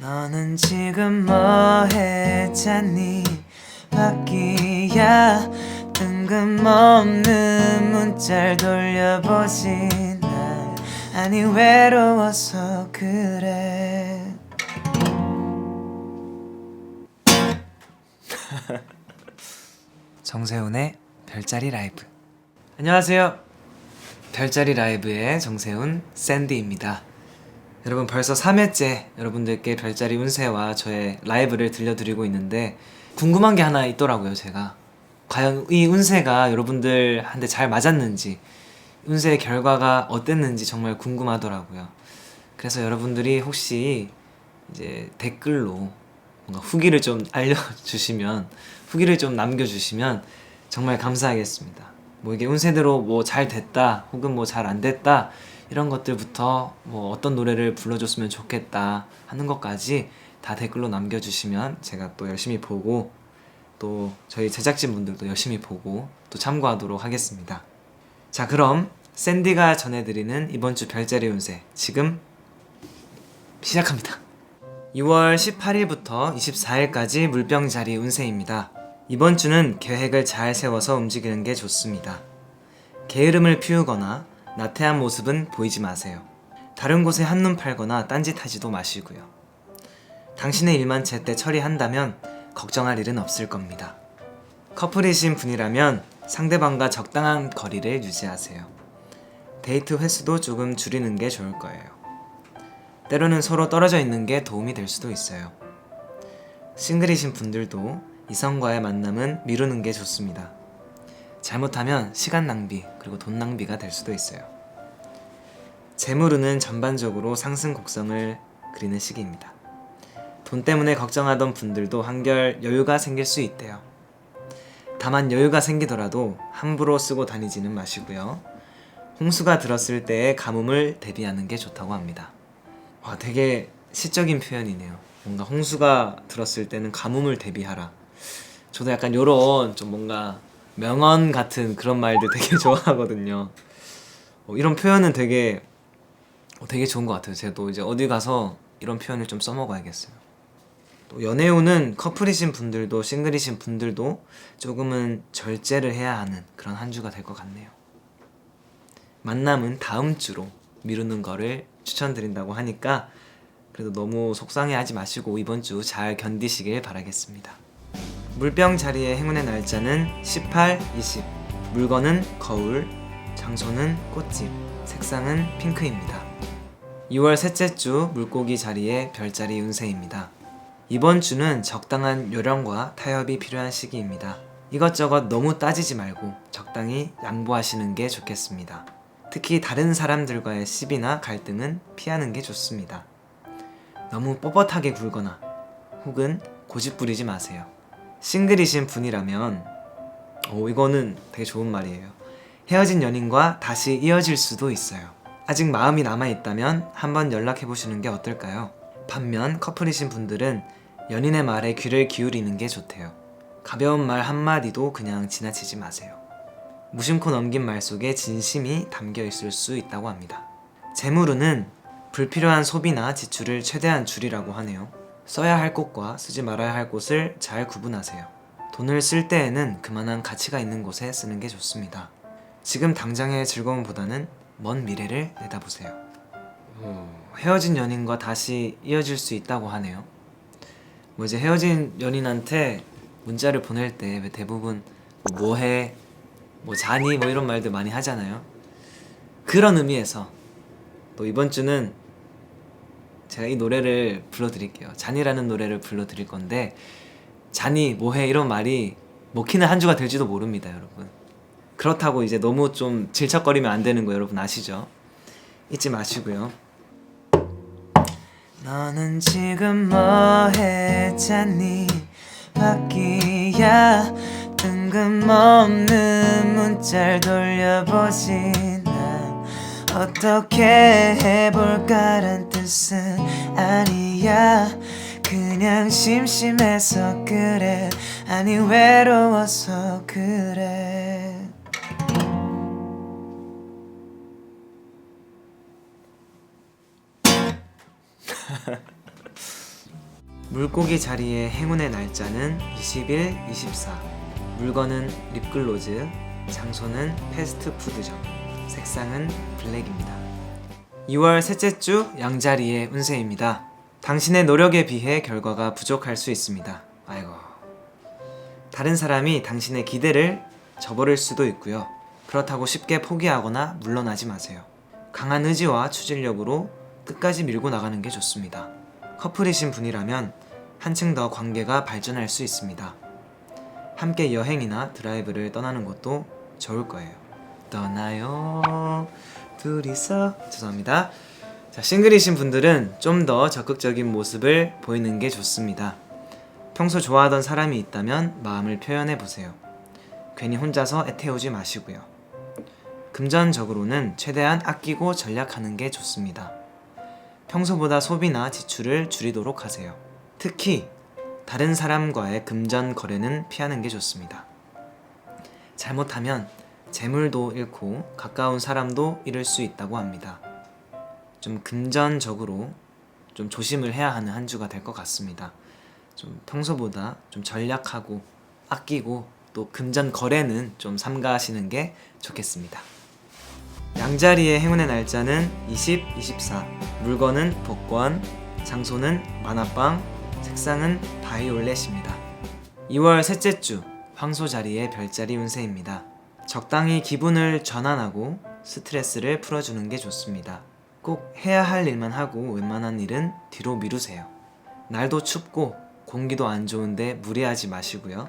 너는 지금 뭐해 잤니? 바뀌야. 뜬금없는 문자를 돌려보지. 날 아니 외로워서 그래. 정세훈의 별자리 라이브. 안녕하세요. 별자리 라이브의 정세훈 샌디입니다 여러분 벌써 3회째 여러분들께 별자리 운세와 저의 라이브를 들려드리고 있는데 궁금한 게 하나 있더라고요 제가. 과연 이 운세가 여러분들한테 잘 맞았는지 운세의 결과가 어땠는지 정말 궁금하더라고요. 그래서 여러분들이 혹시 이제 댓글로 뭔가 후기를 좀 알려주시면 후기를 좀 남겨주시면 정말 감사하겠습니다. 뭐 이게 운세대로 뭐 잘 됐다 혹은 뭐 잘 안 됐다 이런 것들부터 뭐 어떤 노래를 불러줬으면 좋겠다 하는 것까지 다 댓글로 남겨주시면 제가 또 열심히 보고 또 저희 제작진분들도 열심히 보고 또 참고하도록 하겠습니다. 자 그럼 샌디가 전해드리는 이번 주 별자리 운세 지금 시작합니다. 6월 18일부터 24일까지 물병 자리 운세입니다. 이번 주는 계획을 잘 세워서 움직이는 게 좋습니다. 게으름을 피우거나 나태한 모습은 보이지 마세요. 다른 곳에 한눈 팔거나 딴짓하지도 마시고요. 당신의 일만 제때 처리한다면 걱정할 일은 없을 겁니다. 커플이신 분이라면 상대방과 적당한 거리를 유지하세요. 데이트 횟수도 조금 줄이는 게 좋을 거예요. 때로는 서로 떨어져 있는 게 도움이 될 수도 있어요. 싱글이신 분들도 이성과의 만남은 미루는 게 좋습니다. 잘못하면 시간 낭비 그리고 돈 낭비가 될 수도 있어요. 재물운은 전반적으로 상승 곡성을 그리는 시기입니다. 돈 때문에 걱정하던 분들도 한결 여유가 생길 수 있대요. 다만 여유가 생기더라도 함부로 쓰고 다니지는 마시고요. 홍수가 들었을 때의 가뭄을 대비하는 게 좋다고 합니다. 와, 되게 시적인 표현이네요. 뭔가 홍수가 들었을 때는 가뭄을 대비하라. 저도 약간 요런 좀 뭔가 명언 같은 그런 말들 되게 좋아하거든요. 어, 이런 표현은 되게 어, 되게 좋은 것 같아요. 제가 또 이제 어디 가서 이런 표현을 좀 써먹어야겠어요. 또 연애운은 커플이신 분들도 싱글이신 분들도 조금은 절제를 해야 하는 그런 한 주가 될 것 같네요. 만남은 다음 주로 미루는 거를 추천드린다고 하니까 그래도 너무 속상해하지 마시고 이번 주 잘 견디시길 바라겠습니다. 물병 자리의 행운의 날짜는 18, 20. 물건은 거울, 장소는 꽃집, 색상은 핑크입니다. 2월 셋째 주 물고기 자리의 별자리 운세입니다. 이번 주는 적당한 요령과 타협이 필요한 시기입니다. 이것저것 너무 따지지 말고 적당히 양보하시는 게 좋겠습니다. 특히 다른 사람들과의 시비나 갈등은 피하는 게 좋습니다. 너무 뻣뻣하게 굴거나 혹은 고집 부리지 마세요. 싱글이신 분이라면 오 이거는 되게 좋은 말이에요. 헤어진 연인과 다시 이어질 수도 있어요. 아직 마음이 남아 있다면 한번 연락해 보시는 게 어떨까요? 반면 커플이신 분들은 연인의 말에 귀를 기울이는 게 좋대요. 가벼운 말 한마디도 그냥 지나치지 마세요. 무심코 넘긴 말 속에 진심이 담겨 있을 수 있다고 합니다. 재물운은 불필요한 소비나 지출을 최대한 줄이라고 하네요. 써야 할 곳과 쓰지 말아야 할 곳을 잘 구분하세요. 돈을 쓸 때에는 그만한 가치가 있는 곳에 쓰는 게 좋습니다. 지금 당장의 즐거움보다는 먼 미래를 내다보세요. 오, 헤어진 연인과 다시 이어질 수 있다고 하네요. 뭐 이제 헤어진 연인한테 문자를 보낼 때 왜 대부분 뭐 뭐해, 뭐 자니 뭐 이런 말들 많이 하잖아요. 그런 의미에서 또 이번 주는 제가 이 노래를 불러드릴게요. 잔이라는 노래를 불러드릴 건데 잔이 뭐해 이런 말이 먹히는 한 주가 될지도 모릅니다, 여러분. 그렇다고 이제 너무 좀 질척거리면 안 되는 거 여러분 아시죠? 잊지 마시고요. 너는 지금 뭐해 잤니 바뀌야 뜬금없는 문자를 돌려보지 난 어떻게 해볼까란 뜻은 아니야. 그냥 심심해서 그래. 아니 외로워서 그래. 물고기 자리의 행운의 날짜는 20일, 24. 물건은 립글로즈, 장소는 패스트푸드점, 색상은 블랙입니다. 2월 셋째 주 양자리의 운세입니다. 당신의 노력에 비해 결과가 부족할 수 있습니다. 아이고. 다른 사람이 당신의 기대를 저버릴 수도 있고요. 그렇다고 쉽게 포기하거나 물러나지 마세요. 강한 의지와 추진력으로 끝까지 밀고 나가는 게 좋습니다. 커플이신 분이라면 한층 더 관계가 발전할 수 있습니다. 함께 여행이나 드라이브를 떠나는 것도 좋을 거예요. 떠나요. 둘이서 죄송합니다. 자, 싱글이신 분들은 좀 더 적극적인 모습을 보이는 게 좋습니다. 평소 좋아하던 사람이 있다면 마음을 표현해 보세요. 괜히 혼자서 애태우지 마시고요. 금전적으로는 최대한 아끼고 전략하는 게 좋습니다. 평소보다 소비나 지출을 줄이도록 하세요. 특히 다른 사람과의 금전 거래는 피하는 게 좋습니다. 잘못하면 재물도 잃고 가까운 사람도 잃을 수 있다고 합니다. 좀 금전적으로 좀 조심을 해야 하는 한 주가 될 것 같습니다. 좀 평소보다 좀 전략하고 아끼고 또 금전 거래는 좀 삼가하시는 게 좋겠습니다. 양자리의 행운의 날짜는 20, 24. 물건은 복권, 장소는 만화방, 색상은 바이올렛입니다. 2월 셋째 주 황소 자리의 별자리 운세입니다. 적당히 기분을 전환하고 스트레스를 풀어주는 게 좋습니다. 꼭 해야 할 일만 하고 웬만한 일은 뒤로 미루세요. 날도 춥고 공기도 안 좋은데 무리하지 마시고요.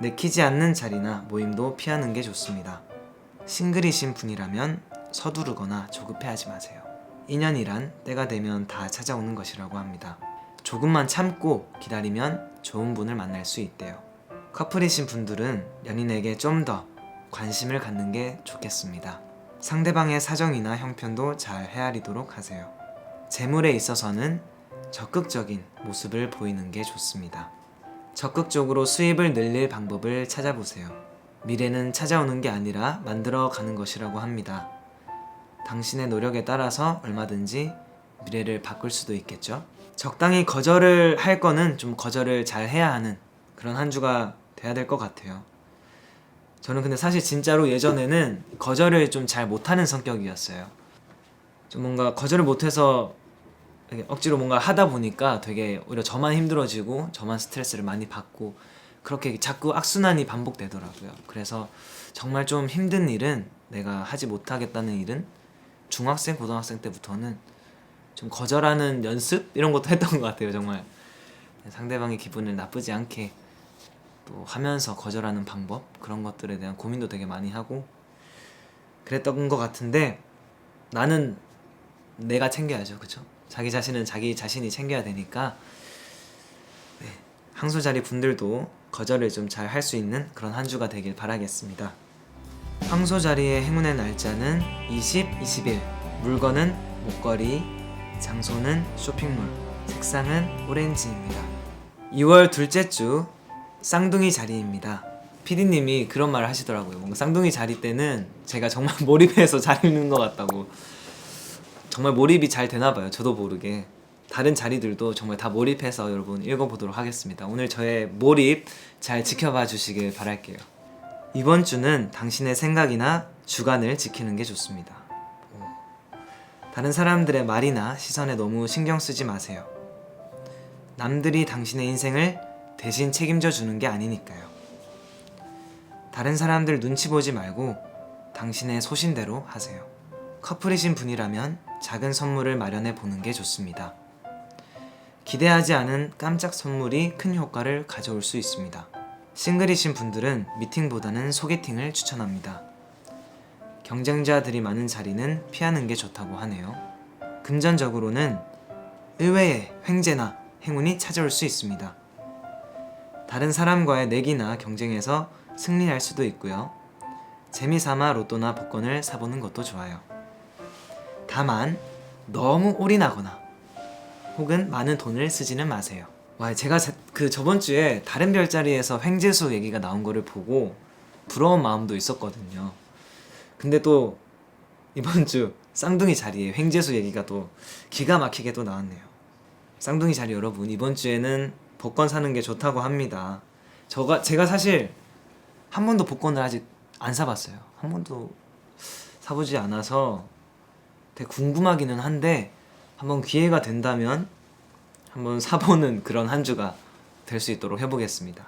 내키지 않는 자리나 모임도 피하는 게 좋습니다. 싱글이신 분이라면 서두르거나 조급해하지 마세요. 인연이란 때가 되면 다 찾아오는 것이라고 합니다. 조금만 참고 기다리면 좋은 분을 만날 수 있대요. 커플이신 분들은 연인에게 좀 더 관심을 갖는 게 좋겠습니다. 상대방의 사정이나 형편도 잘 헤아리도록 하세요. 재물에 있어서는 적극적인 모습을 보이는 게 좋습니다. 적극적으로 수입을 늘릴 방법을 찾아보세요. 미래는 찾아오는 게 아니라 만들어 가는 것이라고 합니다. 당신의 노력에 따라서 얼마든지 미래를 바꿀 수도 있겠죠. 적당히 거절을 할 거는 좀 거절을 잘 해야 하는 그런 한 주가 돼야 될 것 같아요. 저는 근데 사실 진짜로 예전에는 거절을 좀 잘 못하는 성격이었어요. 좀 뭔가 거절을 못해서 억지로 뭔가 하다 보니까 되게 오히려 저만 힘들어지고 저만 스트레스를 많이 받고 그렇게 자꾸 악순환이 반복되더라고요. 그래서 정말 좀 힘든 일은 내가 하지 못하겠다는 일은 중학생, 고등학생 때부터는 좀 거절하는 연습 이런 것도 했던 것 같아요. 정말 상대방의 기분을 나쁘지 않게 또 하면서 거절하는 방법 그런 것들에 대한 고민도 되게 많이 하고 그랬던 것 같은데 나는 내가 챙겨야죠, 그쵸? 자기 자신은 자기 자신이 챙겨야 되니까 네, 항소 자리 분들도 거절을 좀 잘 할 수 있는 그런 한 주가 되길 바라겠습니다. 황소 자리의 행운의 날짜는 20, 21. 물건은 목걸이, 장소는 쇼핑몰, 색상은 오렌지입니다. 2월 둘째 주 쌍둥이 자리입니다. 피디님이 그런 말을 하시더라고요. 뭔가 쌍둥이 자리 때는 제가 정말 몰입해서 잘 읽는 것 같다고. 정말 몰입이 잘 되나 봐요. 저도 모르게. 다른 자리들도 정말 다 몰입해서 여러분 읽어보도록 하겠습니다. 오늘 저의 몰입 잘 지켜봐 주시길 바랄게요. 이번 주는 당신의 생각이나 주관을 지키는 게 좋습니다. 오. 다른 사람들의 말이나 시선에 너무 신경 쓰지 마세요. 남들이 당신의 인생을 대신 책임져 주는 게 아니니까요. 다른 사람들 눈치 보지 말고 당신의 소신대로 하세요. 커플이신 분이라면 작은 선물을 마련해 보는 게 좋습니다. 기대하지 않은 깜짝 선물이 큰 효과를 가져올 수 있습니다. 싱글이신 분들은 미팅보다는 소개팅을 추천합니다. 경쟁자들이 많은 자리는 피하는 게 좋다고 하네요. 금전적으로는 의외의 횡재나 행운이 찾아올 수 있습니다. 다른 사람과의 내기나 경쟁에서 승리할 수도 있고요. 재미삼아 로또나 복권을 사보는 것도 좋아요. 다만 너무 올인하거나 혹은 많은 돈을 쓰지는 마세요. 와, 제가 자- 그 저번 주에 다른 별자리에서 횡재수 얘기가 나온 거를 보고 부러운 마음도 있었거든요. 근데 또 이번 주 쌍둥이 자리에 횡재수 얘기가 또 기가 막히게 또 나왔네요. 쌍둥이 자리 여러분 이번 주에는 복권 사는 게 좋다고 합니다. 저가 제가 사실 한 번도 복권을 아직 안 사봤어요. 한 번도 사보지 않아서 되게 궁금하기는 한데 한번 기회가 된다면 한번 사보는 그런 한 주가 될 수 있도록 해보겠습니다.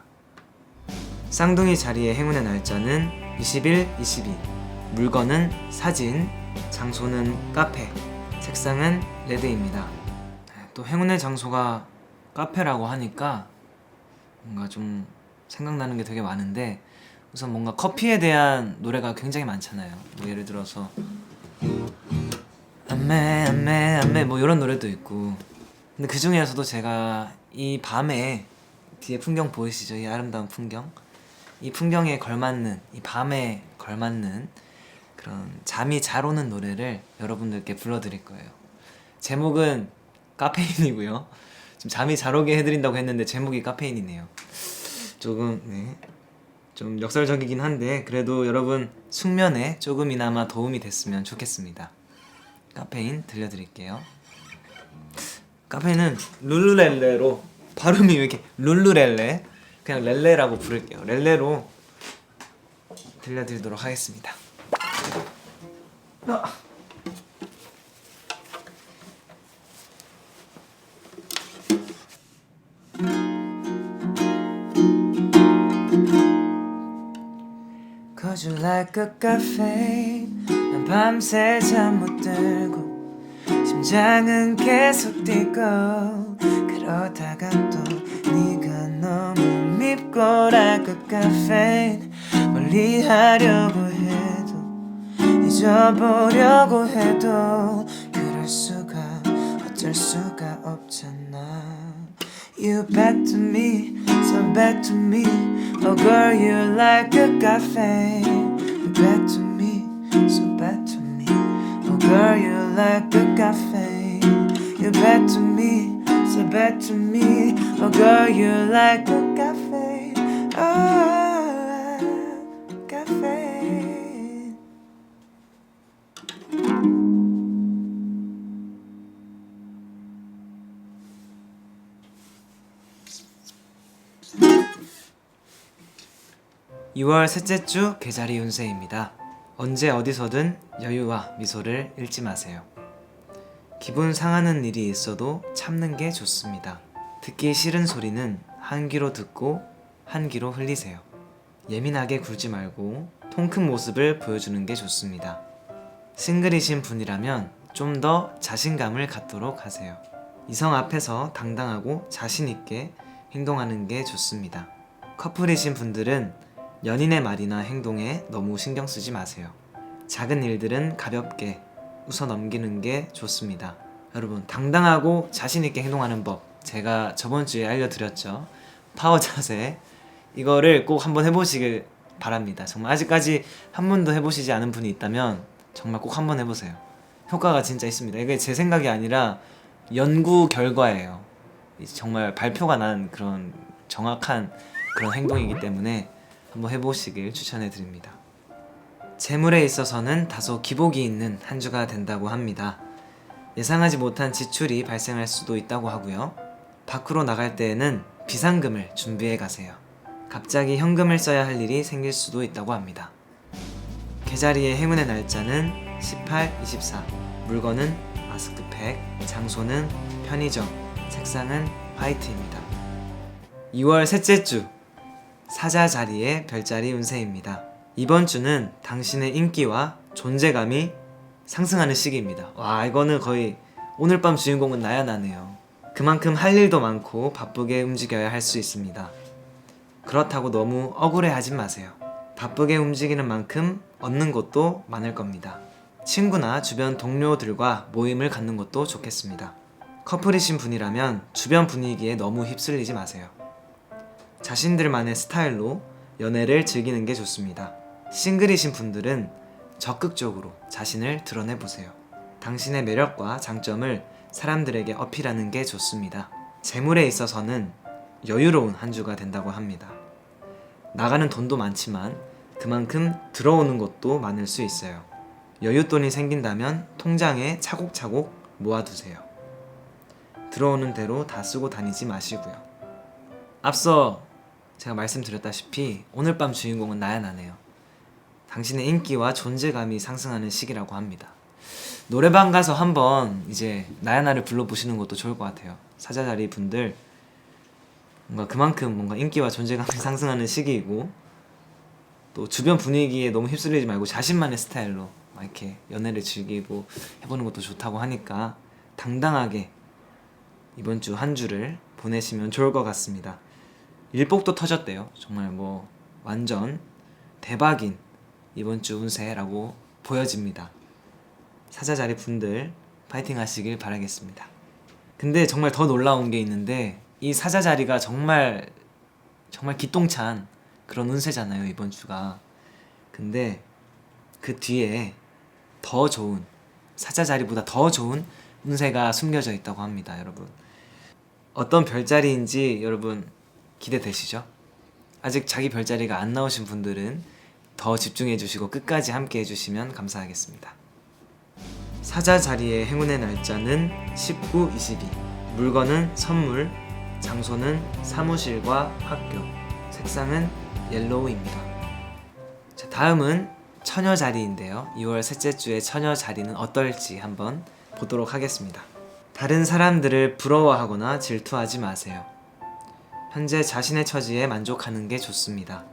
쌍둥이 자리의 행운의 날짜는 21, 22. 물건은 사진, 장소는 카페, 색상은 레드입니다. 네, 또 행운의 장소가 카페라고 하니까 뭔가 좀 생각나는 게 되게 많은데 우선 뭔가 커피에 대한 노래가 굉장히 많잖아요. 뭐 예를 들어서 안매 안매 안매 뭐 이런 노래도 있고 근데 그 중에서도 제가 이 밤에 뒤에 풍경 보이시죠? 이 아름다운 풍경 이 풍경에 걸맞는 이 밤에 걸맞는 그런 잠이 잘 오는 노래를 여러분들께 불러드릴 거예요. 제목은 카페인이고요. 지금 잠이 잘 오게 해드린다고 했는데 제목이 카페인이네요. 조금 네. 좀 역설적이긴 한데 그래도 여러분 숙면에 조금이나마 도움이 됐으면 좋겠습니다. 카페인 들려드릴게요. 카페인은 룰루렐레로 발음이 왜 이렇게 룰루렐레 그냥 렐레라고 부를게요. 렐레로 들려드리도록 하겠습니다. 아. Like a cafe. 난 밤새 잠 못 들고 심장은 계속 뛰고 그러다가 또 네가 너무 밉고 like a cafe. 멀리 하려고 해도 잊어보려고 해도 그럴 수가 어쩔 수가 없잖아. You bad to me, so bad to me. Oh girl, you're like a cafe. You're bad to me, so bad to me. Oh girl, you're like a cafe. You're bad to me, so bad to me. Oh girl, you're like a cafe. Oh, (2월) 셋째 주 계자리 운세입니다. 언제 어디서든 여유와 미소를 잃지 마세요. 기분 상하는 일이 있어도 참는 게 좋습니다. 듣기 싫은 소리는 한 귀로 듣고 한 귀로 흘리세요. 예민하게 굴지 말고 통 큰 모습을 보여주는 게 좋습니다. 싱글이신 분이라면 좀 더 자신감을 갖도록 하세요. 이성 앞에서 당당하고 자신있게 행동하는 게 좋습니다. 커플이신 분들은 연인의 말이나 행동에 너무 신경 쓰지 마세요. 작은 일들은 가볍게 웃어 넘기는 게 좋습니다. 여러분, 당당하고 자신있게 행동하는 법. 제가 저번 주에 알려드렸죠. 파워 자세. 이거를 꼭 한번 해보시길 바랍니다. 정말 아직까지 한 번도 해보시지 않은 분이 있다면 정말 꼭 한번 해보세요. 효과가 진짜 있습니다. 이게 제 생각이 아니라 연구 결과예요. 정말 발표가 난 그런 정확한 그런 행동이기 때문에 한번 해보시길 추천해 드립니다. 재물에 있어서는 다소 기복이 있는 한 주가 된다고 합니다. 예상하지 못한 지출이 발생할 수도 있다고 하고요. 밖으로 나갈 때에는 비상금을 준비해 가세요. 갑자기 현금을 써야 할 일이 생길 수도 있다고 합니다. 계자리의 행운의 날짜는 18, 24. 물건은 마스크팩, 장소는 편의점, 색상은 화이트입니다. 2월 셋째 주 사자 자리의 별자리 운세입니다. 이번 주는 당신의 인기와 존재감이 상승하는 시기입니다. 와, 이거는 거의 오늘 밤 주인공은 나야 나네요. 그만큼 할 일도 많고 바쁘게 움직여야 할 수 있습니다. 그렇다고 너무 억울해 하진 마세요. 바쁘게 움직이는 만큼 얻는 것도 많을 겁니다. 친구나 주변 동료들과 모임을 갖는 것도 좋겠습니다. 커플이신 분이라면 주변 분위기에 너무 휩쓸리지 마세요. 자신들만의 스타일로 연애를 즐기는 게 좋습니다. 싱글이신 분들은 적극적으로 자신을 드러내 보세요. 당신의 매력과 장점을 사람들에게 어필하는 게 좋습니다. 재물에 있어서는 여유로운 한 주가 된다고 합니다. 나가는 돈도 많지만 그만큼 들어오는 것도 많을 수 있어요. 여윳돈이 생긴다면 통장에 차곡차곡 모아두세요. 들어오는 대로 다 쓰고 다니지 마시고요. 앞서 제가 말씀드렸다시피 오늘 밤 주인공은 나야 나네요. 당신의 인기와 존재감이 상승하는 시기라고 합니다. 노래방 가서 한번 이제 나야 나를 불러보시는 것도 좋을 것 같아요. 사자자리 분들 뭔가 그만큼 뭔가 인기와 존재감이 상승하는 시기이고 또 주변 분위기에 너무 휩쓸리지 말고 자신만의 스타일로 막 이렇게 연애를 즐기고 해보는 것도 좋다고 하니까 당당하게 이번 주 한 주를 보내시면 좋을 것 같습니다. 일복도 터졌대요. 정말 뭐 완전 대박인 이번 주 운세라고 보여집니다. 사자자리 분들 파이팅 하시길 바라겠습니다. 근데 정말 더 놀라운 게 있는데 이 사자자리가 정말 정말 기똥찬 그런 운세잖아요 이번 주가. 근데 그 뒤에 더 좋은 사자자리보다 더 좋은 운세가 숨겨져 있다고 합니다, 여러분. 어떤 별자리인지 여러분 기대되시죠? 아직 자기 별자리가 안 나오신 분들은 더 집중해 주시고 끝까지 함께 해 주시면 감사하겠습니다. 사자 자리의 행운의 날짜는 19, 22. 물건은 선물, 장소는 사무실과 학교, 색상은 옐로우입니다. 자, 다음은 처녀 자리인데요. 2월 셋째 주의 처녀 자리는 어떨지 한번 보도록 하겠습니다. 다른 사람들을 부러워하거나 질투하지 마세요. 현재 자신의 처지에 만족하는 게 좋습니다.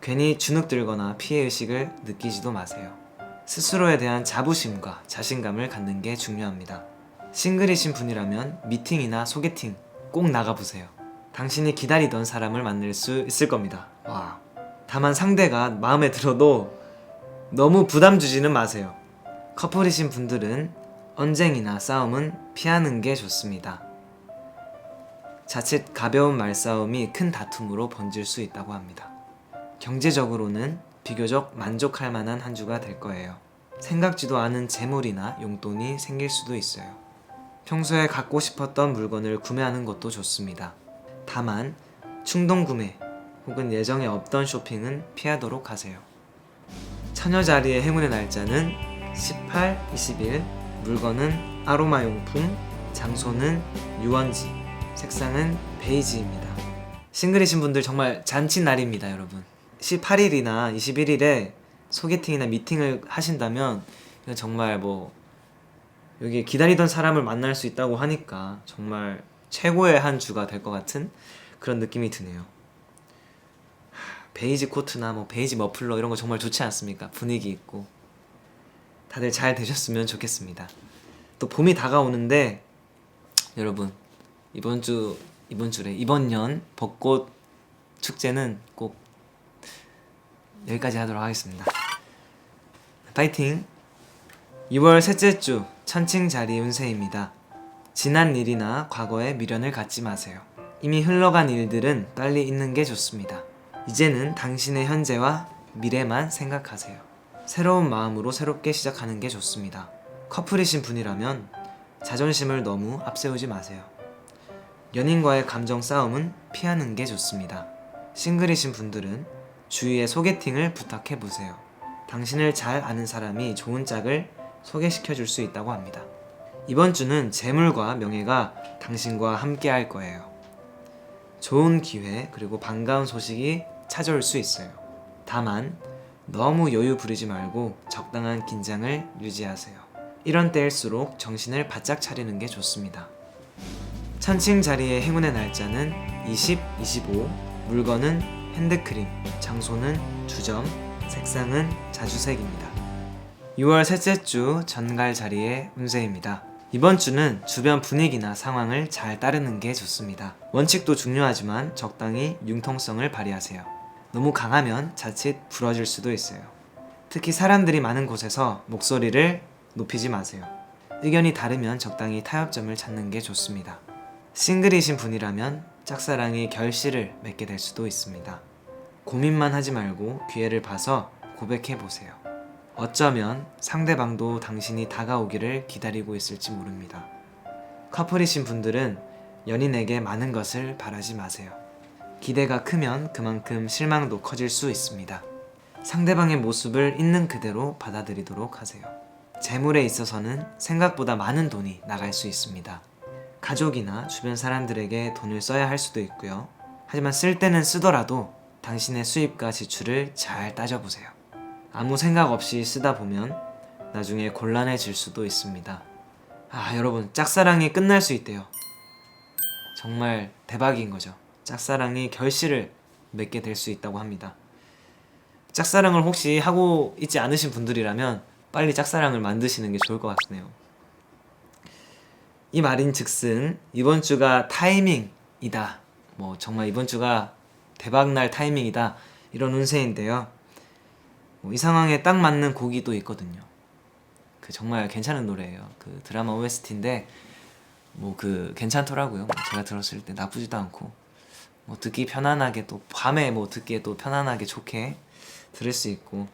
괜히 주눅들거나 피해의식을 느끼지도 마세요. 스스로에 대한 자부심과 자신감을 갖는 게 중요합니다. 싱글이신 분이라면 미팅이나 소개팅 꼭 나가보세요. 당신이 기다리던 사람을 만날 수 있을 겁니다. 와. 다만 상대가 마음에 들어도 너무 부담 주지는 마세요. 커플이신 분들은 언쟁이나 싸움은 피하는 게 좋습니다. 자칫 가벼운 말싸움이 큰 다툼으로 번질 수 있다고 합니다. 경제적으로는 비교적 만족할 만한 한 주가 될 거예요. 생각지도 않은 재물이나 용돈이 생길 수도 있어요. 평소에 갖고 싶었던 물건을 구매하는 것도 좋습니다. 다만 충동 구매 혹은 예정에 없던 쇼핑은 피하도록 하세요. 처녀 자리의 행운의 날짜는 18, 20일, 물건은 아로마 용품, 장소는 유원지, 색상은 베이지입니다. 싱글이신 분들 정말 잔치 날입니다, 여러분. 18일이나 21일에 소개팅이나 미팅을 하신다면 정말 뭐 여기 기다리던 사람을 만날 수 있다고 하니까 정말 최고의 한 주가 될 것 같은 그런 느낌이 드네요. 하, 베이지 코트나 뭐 베이지 머플러 이런 거 정말 좋지 않습니까? 분위기 있고 다들 잘 되셨으면 좋겠습니다. 또 봄이 다가오는데 여러분 이번 주 이번 주래 이번 년 벚꽃 축제는 꼭 여기까지 하도록 하겠습니다. 파이팅! 2월 셋째 주 천칭 자리 운세입니다. 지난 일이나 과거에 미련을 갖지 마세요. 이미 흘러간 일들은 빨리 잊는 게 좋습니다. 이제는 당신의 현재와 미래만 생각하세요. 새로운 마음으로 새롭게 시작하는 게 좋습니다. 커플이신 분이라면 자존심을 너무 앞세우지 마세요. 연인과의 감정 싸움은 피하는 게 좋습니다. 싱글이신 분들은 주위에 소개팅을 부탁해 보세요. 당신을 잘 아는 사람이 좋은 짝을 소개시켜 줄 수 있다고 합니다. 이번 주는 재물과 명예가 당신과 함께 할 거예요. 좋은 기회 그리고 반가운 소식이 찾아올 수 있어요. 다만 너무 여유 부리지 말고 적당한 긴장을 유지하세요. 이런 때일수록 정신을 바짝 차리는 게 좋습니다. 천칭 자리의 행운의 날짜는 20, 25, 물건은 핸드크림, 장소는 주점, 색상은 자주색입니다. 6월 셋째 주 전갈 자리의 운세입니다. 이번 주는 주변 분위기나 상황을 잘 따르는 게 좋습니다. 원칙도 중요하지만 적당히 융통성을 발휘하세요. 너무 강하면 자칫 부러질 수도 있어요. 특히 사람들이 많은 곳에서 목소리를 높이지 마세요. 의견이 다르면 적당히 타협점을 찾는 게 좋습니다. 싱글이신 분이라면 짝사랑이 결실을 맺게 될 수도 있습니다. 고민만 하지 말고 기회를 봐서 고백해 보세요. 어쩌면 상대방도 당신이 다가오기를 기다리고 있을지 모릅니다. 커플이신 분들은 연인에게 많은 것을 바라지 마세요. 기대가 크면 그만큼 실망도 커질 수 있습니다. 상대방의 모습을 있는 그대로 받아들이도록 하세요. 재물에 있어서는 생각보다 많은 돈이 나갈 수 있습니다. 가족이나 주변 사람들에게 돈을 써야 할 수도 있고요. 하지만 쓸 때는 쓰더라도 당신의 수입과 지출을 잘 따져보세요. 아무 생각 없이 쓰다 보면 나중에 곤란해질 수도 있습니다. 아, 여러분, 짝사랑이 끝날 수 있대요. 정말 대박인 거죠. 짝사랑이 결실을 맺게 될 수 있다고 합니다. 짝사랑을 혹시 하고 있지 않으신 분들이라면 빨리 짝사랑을 만드시는 게 좋을 것 같네요. 이 말인 즉슨 이번 주가 타이밍이다. 뭐 정말 이번 주가 대박 날 타이밍이다. 이런 운세인데요. 뭐 이 상황에 딱 맞는 곡이 또 있거든요. 그 정말 괜찮은 노래예요. 그 드라마 OST인데 뭐 그 괜찮더라고요. 뭐 제가 들었을 때 나쁘지도 않고 뭐 듣기 편안하게 또 밤에 뭐 듣기에 또 편안하게 좋게 들을 수 있고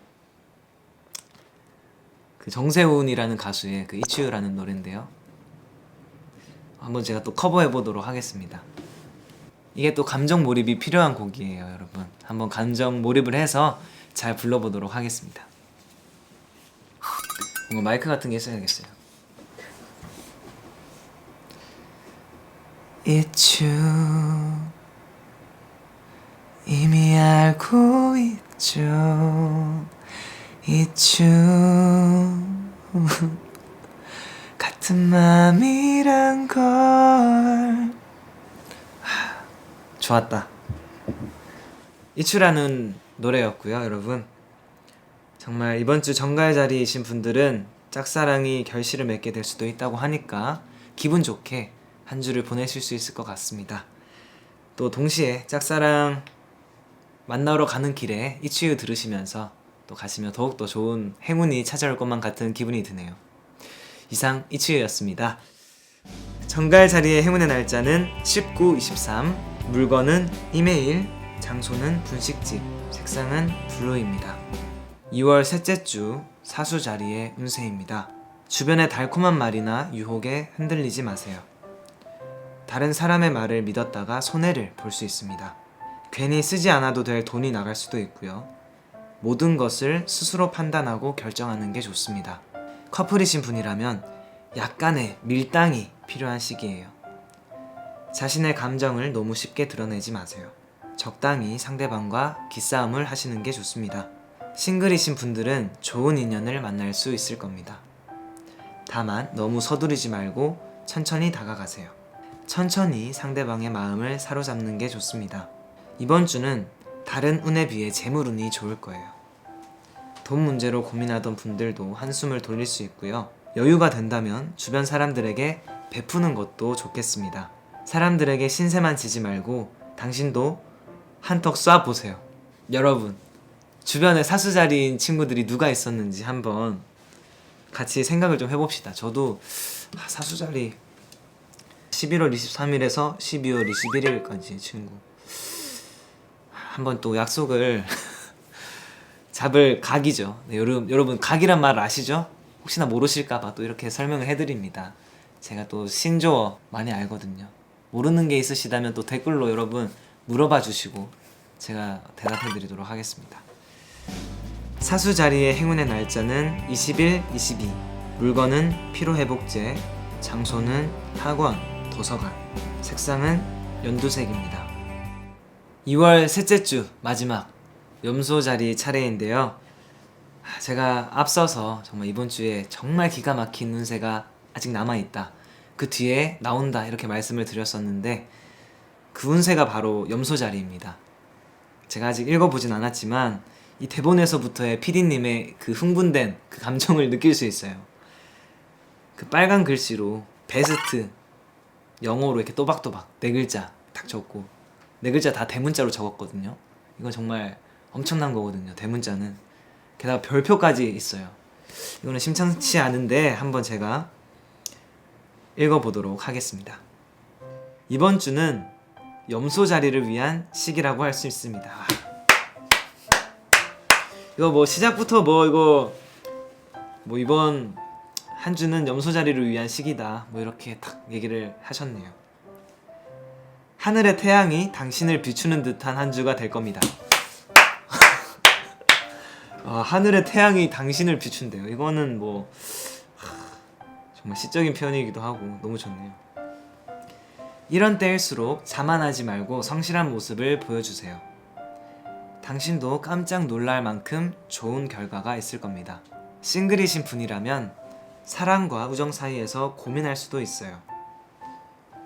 그 정세훈이라는 가수의 그 이치유라는 노래인데요. 한번 제가 또 커버해 보도록 하겠습니다. 이게 또 감정 몰입이 필요한 곡이에요, 여러분. 한번 감정 몰입을 해서 잘 불러보도록 하겠습니다. 이거 마이크 같은 게 있어야겠어요. It's you 이미 알고 있죠 It's you 같은 맘이란 걸. 하, 좋았다. 이추라는 노래였고요 여러분. 정말 이번 주 정가의 자리이신 분들은 짝사랑이 결실을 맺게 될 수도 있다고 하니까 기분 좋게 한 주를 보내실 수 있을 것 같습니다. 또 동시에 짝사랑 만나러 가는 길에 이치유 들으시면서 또 가시면 더욱더 좋은 행운이 찾아올 것만 같은 기분이 드네요 이상 이치유였습니다. 정갈 자리의 행운의 날짜는 19, 23, 물건은 이메일, 장소는 분식집, 색상은 블루입니다. 2월 셋째 주 사수 자리의 운세입니다. 주변의 달콤한 말이나 유혹에 흔들리지 마세요. 다른 사람의 말을 믿었다가 손해를 볼 수 있습니다. 괜히 쓰지 않아도 될 돈이 나갈 수도 있고요. 모든 것을 스스로 판단하고 결정하는 게 좋습니다. 커플이신 분이라면 약간의 밀당이 필요한 시기예요. 자신의 감정을 너무 쉽게 드러내지 마세요. 적당히 상대방과 기싸움을 하시는 게 좋습니다. 싱글이신 분들은 좋은 인연을 만날 수 있을 겁니다. 다만 너무 서두르지 말고 천천히 다가가세요. 천천히 상대방의 마음을 사로잡는 게 좋습니다. 이번 주는 다른 운에 비해 재물운이 좋을 거예요. 돈 문제로 고민하던 분들도 한숨을 돌릴 수 있고요. 여유가 된다면 주변 사람들에게 베푸는 것도 좋겠습니다. 사람들에게 신세만 지지 말고 당신도 한턱 쏴 보세요. 여러분, 주변에 사수자리인 친구들이 누가 있었는지 한번 같이 생각을 좀 해봅시다. 저도 아, 사수자리 11월 23일에서 12월 21일까지 친구 한번 또 약속을 잡을 각이죠. 네, 여러분, 여러분 각이란 말 아시죠? 혹시나 모르실까봐 또 이렇게 설명을 해드립니다. 제가 또 신조어 많이 알거든요. 모르는 게 있으시다면 또 댓글로 여러분 물어봐 주시고 제가 대답해 드리도록 하겠습니다. 사수 자리의 행운의 날짜는 20일, 22. 물건은 피로회복제, 장소는 학원, 도서관, 색상은 연두색입니다. 2월 셋째 주 마지막 염소 자리 차례인데요. 아, 제가 앞서서 정말 이번 주에 정말 기가 막힌 운세가 아직 남아 있다. 그 뒤에 나온다 이렇게 말씀을 드렸었는데 그 운세가 바로 염소 자리입니다. 제가 아직 읽어보진 않았지만 이 대본에서부터의 PD님의 그 흥분된 그 감정을 느낄 수 있어요. 그 빨간 글씨로 베스트 영어로 이렇게 또박또박 네 글자 딱 적고 네 글자 다 대문자로 적었거든요. 이건 정말 엄청난 거거든요. 대문자는 게다가 별표까지 있어요. 이거는 심상치 않은데 한번 제가 읽어보도록 하겠습니다. 이번 주는 염소 자리를 위한 시기라고 할 수 있습니다. 이거 뭐 시작부터 뭐 이거 뭐 이번 한 주는 염소 자리를 위한 시기다. 뭐 이렇게 딱 얘기를 하셨네요. 하늘의 태양이 당신을 비추는 듯한 한 주가 될 겁니다. 아, 하늘의 태양이 당신을 비춘대요. 이거는 뭐 하, 정말 시적인 표현이기도 하고 너무 좋네요. 이런 때일수록 자만하지 말고 성실한 모습을 보여주세요. 당신도 깜짝 놀랄 만큼 좋은 결과가 있을 겁니다. 싱글이신 분이라면 사랑과 우정 사이에서 고민할 수도 있어요.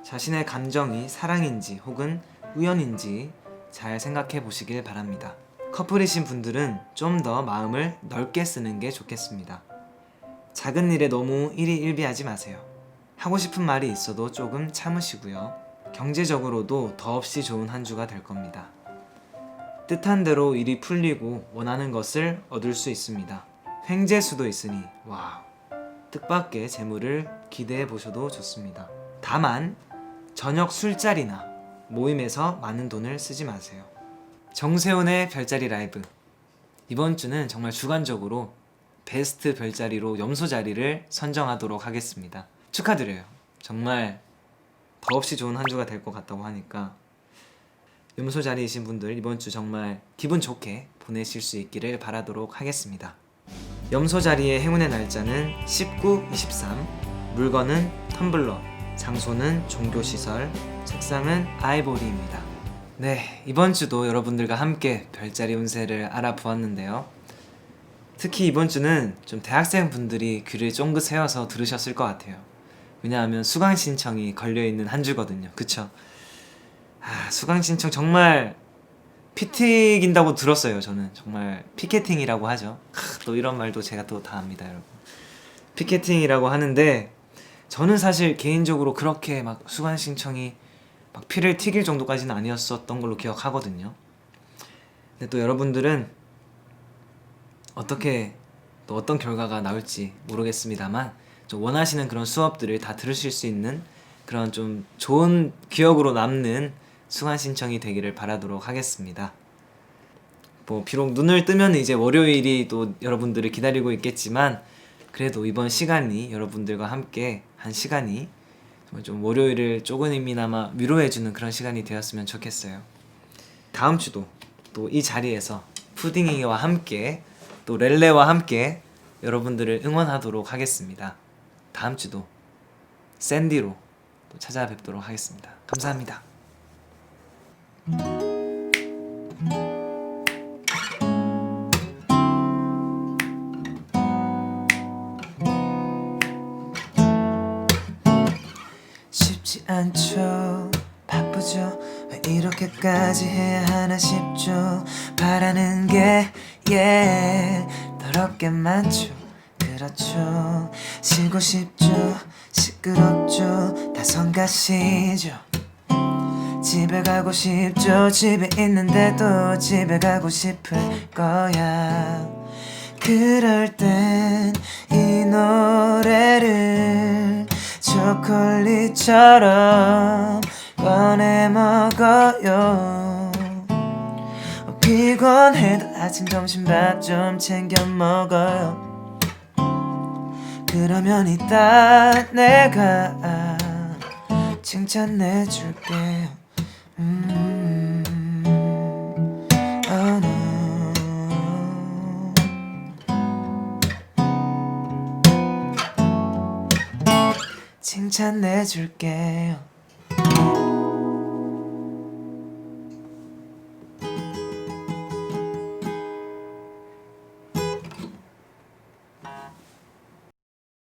자신의 감정이 사랑인지 혹은 우연인지 잘 생각해 보시길 바랍니다. 커플이신 분들은 좀 더 마음을 넓게 쓰는 게 좋겠습니다. 작은 일에 너무 일희일비하지 마세요. 하고 싶은 말이 있어도 조금 참으시고요. 경제적으로도 더없이 좋은 한 주가 될 겁니다. 뜻한 대로 일이 풀리고 원하는 것을 얻을 수 있습니다. 횡재수도 있으니 와우 뜻밖의 재물을 기대해 보셔도 좋습니다. 다만 저녁 술자리나 모임에서 많은 돈을 쓰지 마세요. 정세훈의 별자리 라이브 이번 주는 정말 주관적으로 베스트 별자리로 염소 자리를 선정하도록 하겠습니다. 축하드려요. 정말 더없이 좋은 한 주가 될 것 같다고 하니까 염소 자리이신 분들 이번 주 정말 기분 좋게 보내실 수 있기를 바라도록 하겠습니다. 염소 자리의 행운의 날짜는 19, 23. 물건은 텀블러, 장소는 종교시설, 책상은 아이보리입니다. 네, 이번 주도 여러분들과 함께 별자리 운세를 알아보았는데요. 특히 이번 주는 좀 대학생 분들이 귀를 쫑긋 세워서 들으셨을 것 같아요. 왜냐하면 수강 신청이 걸려 있는 한 주거든요. 그쵸? 아, 수강 신청 정말 피튀긴다고 들었어요. 저는 정말 피켓팅이라고 하죠. 크, 또 이런 말도 제가 또 다 합니다, 여러분. 피켓팅이라고 하는데 저는 사실 개인적으로 그렇게 막 수강 신청이 막 피를 튀길 정도까지는 아니었었던 걸로 기억하거든요. 근데 또 여러분들은 어떻게 또 어떤 결과가 나올지 모르겠습니다만 좀 원하시는 그런 수업들을 다 들으실 수 있는 그런 좀 좋은 기억으로 남는 수강 신청이 되기를 바라도록 하겠습니다. 뭐 비록 눈을 뜨면 이제 월요일이 또 여러분들을 기다리고 있겠지만 그래도 이번 시간이 여러분들과 함께 한 시간이 좀 월요일을 조금이나마 위로해주는 그런 시간이 되었으면 좋겠어요. 다음 주도 또 이 자리에서 푸딩이와 함께 또 렐레와 함께 여러분들을 응원하도록 하겠습니다. 다음 주도 샌디로 또 찾아뵙도록 하겠습니다. 감사합니다. 이렇게까지 해야 하나 싶죠 바라는 게 yeah, 더럽게 많죠. 그렇죠. 쉬고 싶죠. 시끄럽죠. 다 성가시죠. 집에 가고 싶죠. 집에 있는데도 집에 가고 싶을 거야. 그럴 땐 이 노래를 초콜릿처럼 꺼내 먹어요. 피곤해도 아침 점심밥 좀 챙겨 먹어요. 그러면 이따 내가 칭찬해 줄게요. 음, oh no. 칭찬해 줄게요